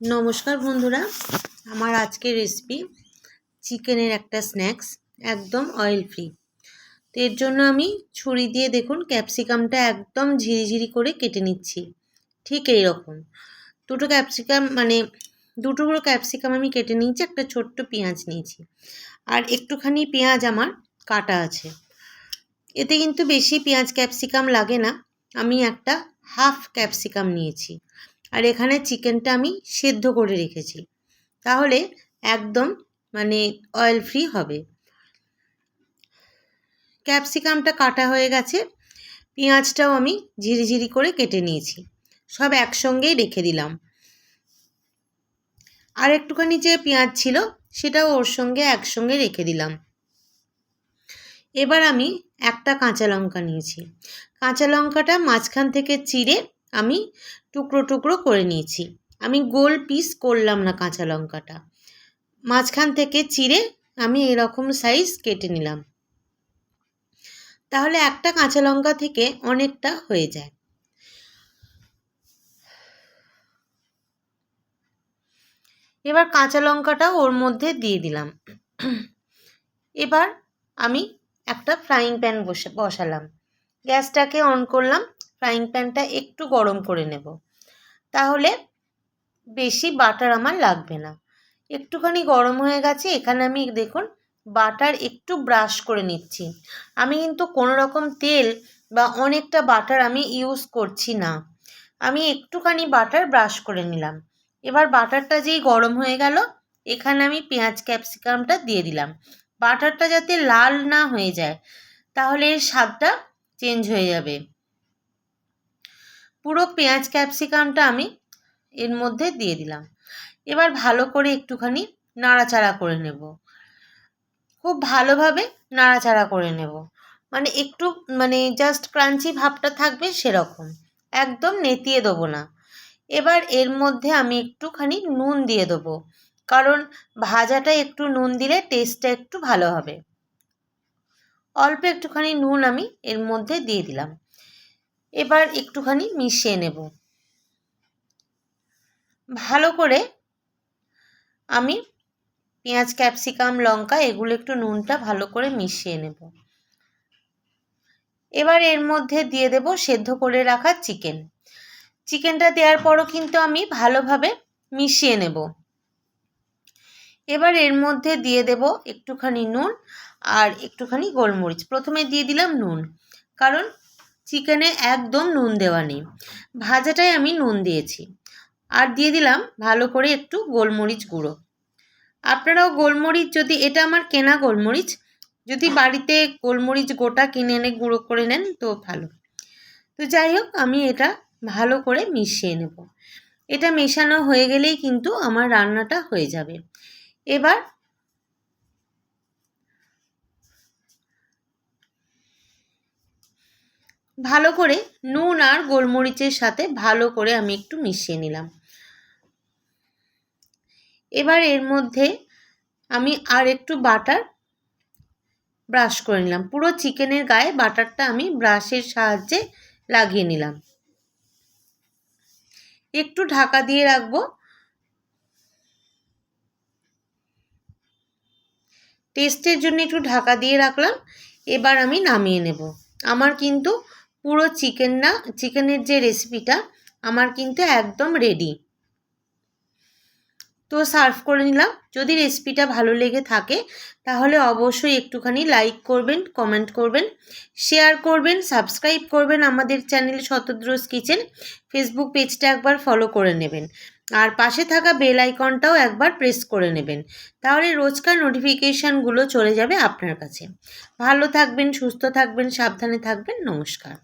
নমস্কার বন্ধুরা। আমার আজকের রেসিপি চিকেনের একটা স্ন্যাক্স একদম অয়েল ফ্রি তো এর জন্য আমি ছুরি দিয়ে দেখুন ক্যাপসিকামটা একদম ঝিরিঝিরি করে কেটে নিচ্ছি। ঠিক এই রকম দুটো ক্যাপসিকাম মানে দুটো বড়ো ক্যাপসিকাম আমি কেটে নিয়েছি, একটা ছোট্ট পেঁয়াজ নিয়েছি। আর একটুখানি পেঁয়াজ আমার কাটা আছে। এতে কিন্তু বেশি পেঁয়াজ ক্যাপসিকাম লাগে না। আমি একটা হাফ ক্যাপসিকাম নিয়েছি। আর এখানে চিকেনটা আমি সেদ্ধ করে রেখেছি। তাহলে একদম মানে অয়েল ফ্রি হবে। ক্যাপসিকামটা কাটা হয়ে গেছে। পেঁয়াজটাও আমি ঝিরিঝিরি করে কেটে নিয়েছি। সব একসঙ্গেই রেখে দিলাম। আর একটুখানি যে পেঁয়াজ ছিল, সেটাও ওর সঙ্গে একসঙ্গে রেখে দিলাম। এবার আমি একটা কাঁচা লঙ্কা নিয়েছি। কাঁচা লঙ্কাটা মাঝখান থেকে চিড়ে আমি টুকরো টুকরো করে নিয়েছি। আমি গোল পিস করলাম না কাঁচা লঙ্কাটা। মাঝখান থেকে চিড়ে আমি এরকম সাইজ কেটে নিলাম। তাহলে একটা কাঁচা লঙ্কা থেকে অনেকটা হয়ে যায়। এবার কাঁচা লঙ্কাটা ওর মধ্যে দিয়ে দিলাম। এবার আমি একটা ফ্রাইং প্যান বসে, বসালাম। গ্যাসটাকে অন করলাম। ফ্রাইং প্যানটা একটু গরম করে নেব। তাহলে বেশি বাটার আমার লাগবে না। একটুখানি গরম হয়ে গেছে, এখানে আমি দেখুন বাটার একটু ব্রাশ করে নিচ্ছি। আমি কিন্তু কোনো রকম তেল বা অনেকটা বাটার আমি ইউজ করছি না। আমি একটুখানি বাটার ব্রাশ করে নিলাম। এবার বাটারটা যেই গরম হয়ে গেল, এখানে আমি পেঁয়াজ ক্যাপসিকামটা দিয়ে দিলাম। বাটারটা যাতে লাল না হয়ে যায়, তাহলে এর স্বাদটা চেঞ্জ হয়ে যাবে। পুরো পেঁয়াজ ক্যাপসিকামটা আমি এর মধ্যে দিয়ে দিলাম। এবার ভালো করে একটুখানি নাড়াচাড়া করে নেব। খুব ভালোভাবে নাড়াচাড়া করে নেব। মানে একটু মানে জাস্ট ক্রাঞ্চি ভাবটা থাকবে সেরকম। একদম নেতিয়ে দেবো না। এবার এর মধ্যে আমি একটুখানি নুন দিয়ে দেবো। কারণ ভাজাটা একটু নুন দিলে টেস্টটা একটু ভালো হবে। অল্প একটুখানি নুন আমি এর মধ্যে দিয়ে দিলাম। এবার একটুখানি মিশিয়ে নেব। ভালো করে আমি পেঁয়াজ, ক্যাপসিকাম, লঙ্কা এগুলো একটু নুনটা ভালো করে মিশিয়ে নেব। এবার এর মধ্যে দিয়ে দেব সেদ্ধ করে রাখা চিকেন। চিকেনটা দেওয়ার পরও কিন্তু আমি ভালোভাবে মিশিয়ে নেব। এবার এর মধ্যে দিয়ে দেব একটুখানি নুন আর একটুখানি গোলমরিচ। প্রথমে দিয়ে দিলাম নুন, কারণ চিকেনে একদম নুন দেওয়া নেই। ভাজাটায় আমি নুন দিয়েছি। আর দিয়ে দিলাম ভালো করে একটু গোলমরিচ গুঁড়ো। আপনারাও গোলমরিচ, যদি এটা আমার কেনা গোলমরিচ, যদি বাড়িতে গোলমরিচ গোটা কিনে এনে গুঁড়ো করে নেন তো ভালো। তো যাই হোক, আমি এটা ভালো করে মিশিয়ে নেব। এটা মেশানো হয়ে গেলেই কিন্তু আমার রান্নাটা হয়ে যাবে। এবার ভালো করে নুন আর গোলমরিচের সাথে ভালো করে আমি একটু মিশিয়ে নিলাম। এবার এর মধ্যে আমি আর একটু বাটার ব্রাশ করে নিলাম। পুরো চিকেনের গায়ে বাটারটা আমি ব্রাশের সাহায্যে লাগিয়ে নিলাম। একটু ঢাকা দিয়ে রাখব। টেস্টের জন্য একটু ঢাকা দিয়ে রাখলাম। এবার আমি নামিয়ে নেব। আমার কিন্তু পুরো চিকেন না চিকেনের যে রেসিপিটা আমার কিন্তু একদম রেডি তো সার্ভ করে নিলাম। যদি রেসিপিটা ভালো লেগে থাকে, তাহলে অবশ্যই একটুখানি লাইক করবেন কমেন্ট করবেন শেয়ার করবেন সাবস্ক্রাইব করবেন আমাদের চ্যানেল শতদ্রোজ কিচেন ফেসবুক পেজটা একবার ফলো করে নেবেন। আর পাশে থাকা বেল আইকনটাও একবার প্রেস করে নেবেন। তাহলে রোজকার নোটিফিকেশানগুলো চলে যাবে আপনার কাছে। ভালো থাকবেন, সুস্থ থাকবেন, সাবধানে থাকবেন, নমস্কার।